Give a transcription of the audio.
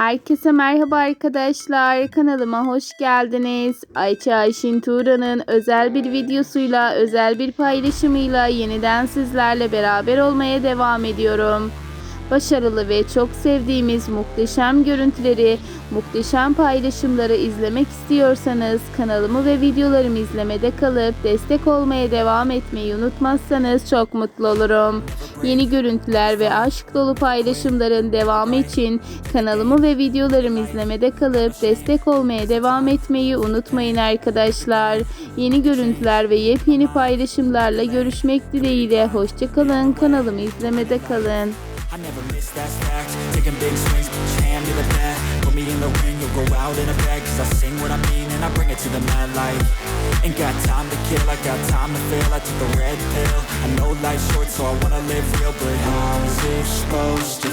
Herkese merhaba arkadaşlar. Kanalıma hoş geldiniz. Ayça Ayşin Tuğra'nın özel bir videosuyla, özel bir paylaşımıyla yeniden sizlerle beraber olmaya devam ediyorum. Başarılı ve çok sevdiğimiz muhteşem görüntüleri, muhteşem paylaşımları izlemek istiyorsanız kanalımı ve videolarımı izlemede kalıp destek olmaya devam etmeyi unutmazsanız çok mutlu olurum. Yeni görüntüler ve aşk dolu paylaşımların devamı için kanalımı ve videolarımı izlemede kalıp destek olmaya devam etmeyi unutmayın arkadaşlar. Yeni görüntüler ve yepyeni paylaşımlarla görüşmek dileğiyle hoşçakalın. Kanalımı izlemede kalın. I never miss that fact Taking big swings, hand to the bat Put me in the ring, you'll go out in a bag Cause I sing what I mean and I bring it to the mad light Ain't got time to kill, I got time to feel I took the red pill life's short so I wanna live real But how is it supposed to?